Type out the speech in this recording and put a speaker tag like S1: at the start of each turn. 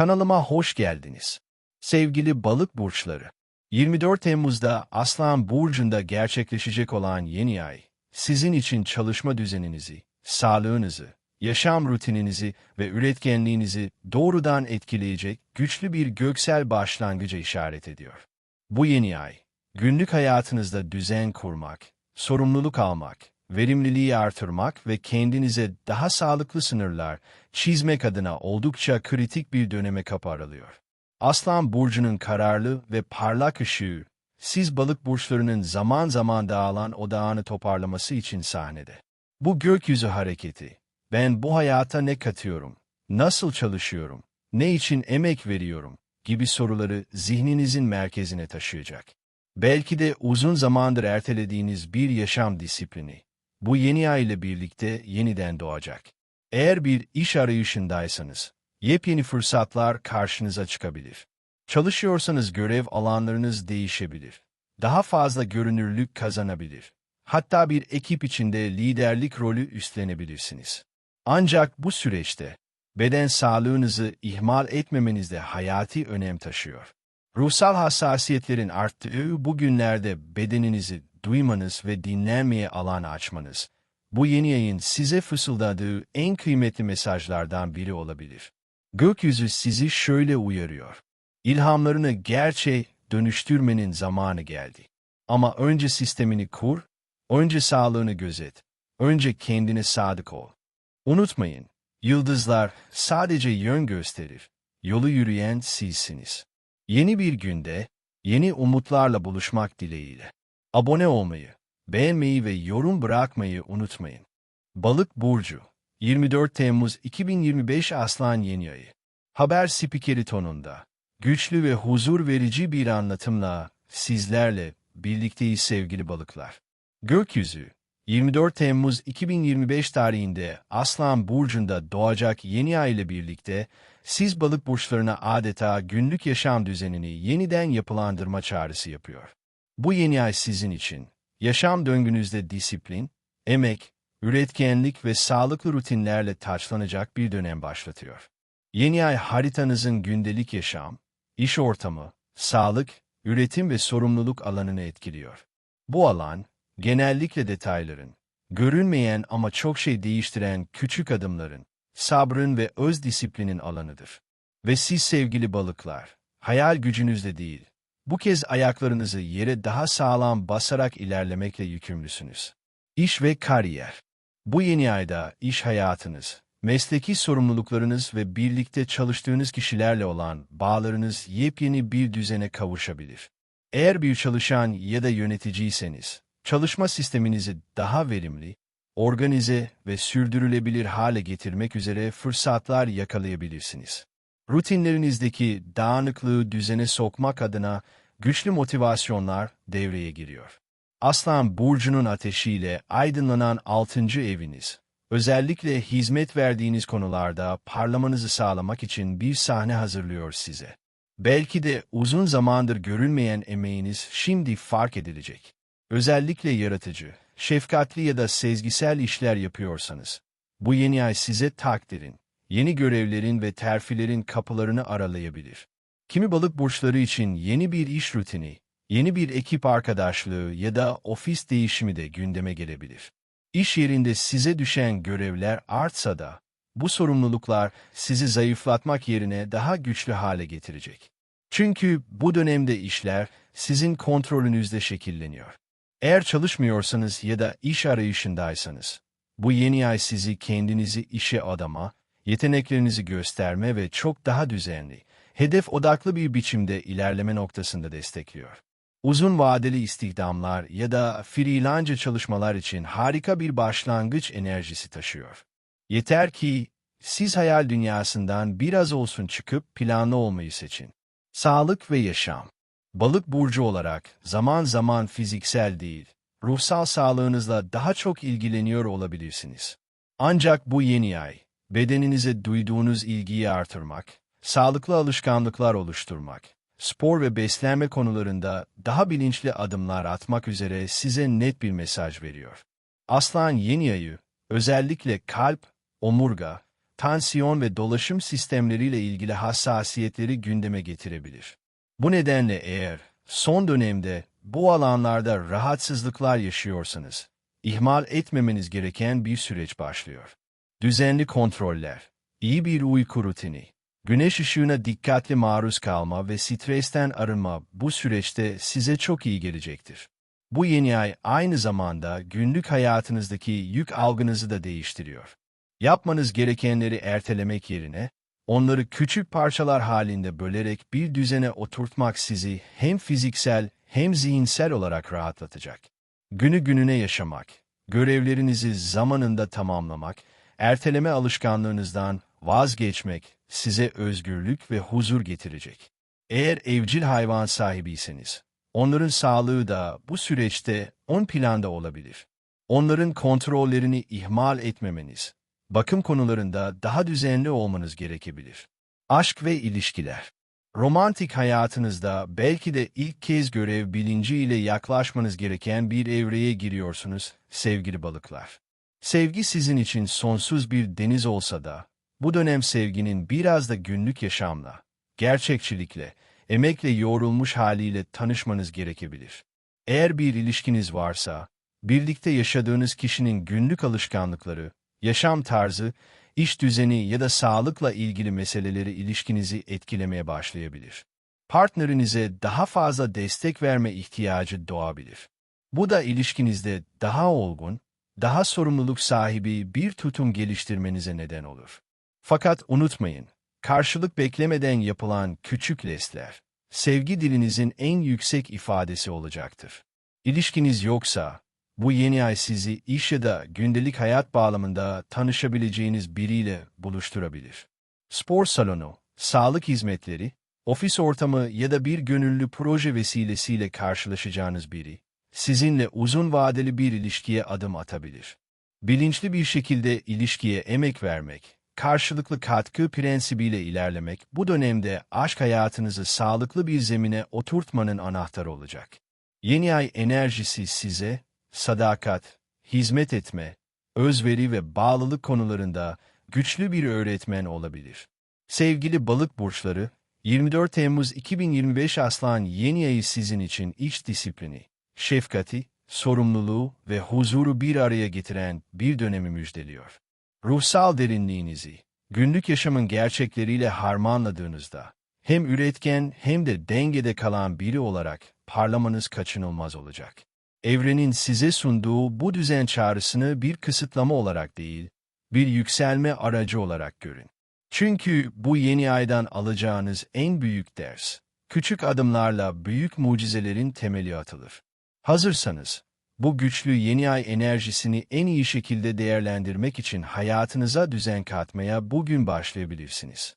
S1: Kanalıma hoş geldiniz. Sevgili balık burçları, 24 Temmuz'da Aslan Burcu'nda gerçekleşecek olan yeni ay, sizin için çalışma düzeninizi, sağlığınızı, yaşam rutininizi ve üretkenliğinizi doğrudan etkileyecek güçlü bir göksel başlangıca işaret ediyor. Bu yeni ay, günlük hayatınızda düzen kurmak, sorumluluk almak, verimliliği artırmak ve kendinize daha sağlıklı sınırlar çizmek adına oldukça kritik bir döneme kapı aralıyor. Aslan burcunun kararlı ve parlak ışığı, siz balık burçlarının zaman zaman dağılan odağını toparlaması için sahnede. Bu gökyüzü hareketi, ben bu hayata ne katıyorum, nasıl çalışıyorum, ne için emek veriyorum gibi soruları zihninizin merkezine taşıyacak. Belki de uzun zamandır ertelediğiniz bir yaşam disiplini, bu yeni ay ile birlikte yeniden doğacak. Eğer bir iş arayışındaysanız, yepyeni fırsatlar karşınıza çıkabilir. Çalışıyorsanız görev alanlarınız değişebilir. Daha fazla görünürlük kazanabilir. Hatta bir ekip içinde liderlik rolü üstlenebilirsiniz. Ancak bu süreçte beden sağlığınızı ihmal etmemeniz de hayati önem taşıyor. Ruhsal hassasiyetlerin arttığı bu günlerde bedeninizi duymanız ve dinlenmeye alan açmanız, bu yeni yayın size fısıldadığı en kıymetli mesajlardan biri olabilir. Gökyüzü sizi şöyle uyarıyor. İlhamlarını gerçeğe dönüştürmenin zamanı geldi. Ama önce sistemini kur, önce sağlığını gözet, önce kendine sadık ol. Unutmayın, yıldızlar sadece yön gösterir, yolu yürüyen sizsiniz. Yeni bir günde, yeni umutlarla buluşmak dileğiyle. Abone olmayı, beğenmeyi ve yorum bırakmayı unutmayın. Balık Burcu 24 Temmuz 2025 Aslan Yeni Ayı Haber spikeri tonunda, güçlü ve huzur verici bir anlatımla sizlerle birlikteyiz sevgili balıklar. Gökyüzü 24 Temmuz 2025 tarihinde Aslan Burcu'nda doğacak yeni ay ile birlikte siz balık burçlarına adeta günlük yaşam düzenini yeniden yapılandırma çağrısı yapıyor. Bu yeni ay sizin için yaşam döngünüzde disiplin, emek, üretkenlik ve sağlıklı rutinlerle taçlanacak bir dönem başlatıyor. Yeni ay haritanızın gündelik yaşam, iş ortamı, sağlık, üretim ve sorumluluk alanını etkiliyor. Bu alan, genellikle detayların, görünmeyen ama çok şey değiştiren küçük adımların, sabrın ve öz disiplinin alanıdır. Ve siz sevgili balıklar, hayal gücünüzde değil, bu kez ayaklarınızı yere daha sağlam basarak ilerlemekle yükümlüsünüz. İş ve kariyer. Bu yeni ayda iş hayatınız, mesleki sorumluluklarınız ve birlikte çalıştığınız kişilerle olan bağlarınız yepyeni bir düzene kavuşabilir. Eğer bir çalışan ya da yöneticiyseniz, çalışma sisteminizi daha verimli, organize ve sürdürülebilir hale getirmek üzere fırsatlar yakalayabilirsiniz. Rutinlerinizdeki dağınıklığı düzene sokmak adına güçlü motivasyonlar devreye giriyor. Aslan Burcu'nun ateşiyle aydınlanan altıncı eviniz, özellikle hizmet verdiğiniz konularda parlamanızı sağlamak için bir sahne hazırlıyor size. Belki de uzun zamandır görülmeyen emeğiniz şimdi fark edilecek. Özellikle yaratıcı, şefkatli ya da sezgisel işler yapıyorsanız, bu yeni ay size takdirin, yeni görevlerin ve terfilerin kapılarını aralayabilir. Kimi balık burçları için yeni bir iş rutini, yeni bir ekip arkadaşlığı ya da ofis değişimi de gündeme gelebilir. İş yerinde size düşen görevler artsa da, bu sorumluluklar sizi zayıflatmak yerine daha güçlü hale getirecek. Çünkü bu dönemde işler sizin kontrolünüzde şekilleniyor. Eğer çalışmıyorsanız ya da iş arayışındaysanız, bu yeni ay sizi kendinizi işe adama, yeteneklerinizi gösterme ve çok daha düzenli, hedef odaklı bir biçimde ilerleme noktasında destekliyor. Uzun vadeli istihdamlar ya da freelance çalışmalar için harika bir başlangıç enerjisi taşıyor. Yeter ki siz hayal dünyasından biraz olsun çıkıp planlı olmayı seçin. Sağlık ve yaşam. Balık burcu olarak zaman zaman fiziksel değil, ruhsal sağlığınızla daha çok ilgileniyor olabilirsiniz. Ancak bu yeni ay, bedeninize duyduğunuz ilgiyi artırmak, sağlıklı alışkanlıklar oluşturmak, spor ve beslenme konularında daha bilinçli adımlar atmak üzere size net bir mesaj veriyor. Aslan yeni ayı, özellikle kalp, omurga, tansiyon ve dolaşım sistemleriyle ilgili hassasiyetleri gündeme getirebilir. Bu nedenle eğer son dönemde bu alanlarda rahatsızlıklar yaşıyorsanız, ihmal etmemeniz gereken bir süreç başlıyor. Düzenli kontroller, iyi bir uyku rutini, güneş ışığına dikkatli maruz kalma ve stresten arınma bu süreçte size çok iyi gelecektir. Bu yeni ay aynı zamanda günlük hayatınızdaki yük algınızı da değiştiriyor. Yapmanız gerekenleri ertelemek yerine, onları küçük parçalar halinde bölerek bir düzene oturtmak sizi hem fiziksel hem zihinsel olarak rahatlatacak. Günü gününe yaşamak, görevlerinizi zamanında tamamlamak, erteleme alışkanlığınızdan vazgeçmek size özgürlük ve huzur getirecek. Eğer evcil hayvan sahibiyseniz, onların sağlığı da bu süreçte ön planda olabilir. Onların kontrollerini ihmal etmemeniz, bakım konularında daha düzenli olmanız gerekebilir. Aşk ve ilişkiler Romantik hayatınızda belki de ilk kez görev bilinciyle yaklaşmanız gereken bir evreye giriyorsunuz sevgili balıklar. Sevgi sizin için sonsuz bir deniz olsa da, bu dönem sevginin biraz da günlük yaşamla, gerçekçilikle, emekle yoğrulmuş haliyle tanışmanız gerekebilir. Eğer bir ilişkiniz varsa, birlikte yaşadığınız kişinin günlük alışkanlıkları, yaşam tarzı, iş düzeni ya da sağlıkla ilgili meseleleri ilişkinizi etkilemeye başlayabilir. Partnerinize daha fazla destek verme ihtiyacı doğabilir. Bu da ilişkinizde daha olgun, daha sorumluluk sahibi bir tutum geliştirmenize neden olur. Fakat unutmayın, karşılık beklemeden yapılan küçük lestler, sevgi dilinizin en yüksek ifadesi olacaktır. İlişkiniz yoksa, bu yeni ay sizi iş ya da gündelik hayat bağlamında tanışabileceğiniz biriyle buluşturabilir. Spor salonu, sağlık hizmetleri, ofis ortamı ya da bir gönüllü proje vesilesiyle karşılaşacağınız biri, sizinle uzun vadeli bir ilişkiye adım atabilir. Bilinçli bir şekilde ilişkiye emek vermek, karşılıklı katkı prensibiyle ilerlemek bu dönemde aşk hayatınızı sağlıklı bir zemine oturtmanın anahtarı olacak. Yeni ay enerjisi size, sadakat, hizmet etme, özveri ve bağlılık konularında güçlü bir öğretmen olabilir. Sevgili balık burçları, 24 Temmuz 2025 Aslan yeni ayı sizin için iç disiplini, şefkati, sorumluluğu ve huzuru bir araya getiren bir dönemi müjdeliyor. Ruhsal derinliğinizi, günlük yaşamın gerçekleriyle harmanladığınızda, hem üretken hem de dengede kalan biri olarak parlamanız kaçınılmaz olacak. Evrenin size sunduğu bu düzen çağrısını bir kısıtlama olarak değil, bir yükselme aracı olarak görün. Çünkü bu yeni aydan alacağınız en büyük ders, küçük adımlarla büyük mucizelerin temeli atılır. Hazırsanız, bu güçlü yeni ay enerjisini en iyi şekilde değerlendirmek için hayatınıza düzen katmaya bugün başlayabilirsiniz.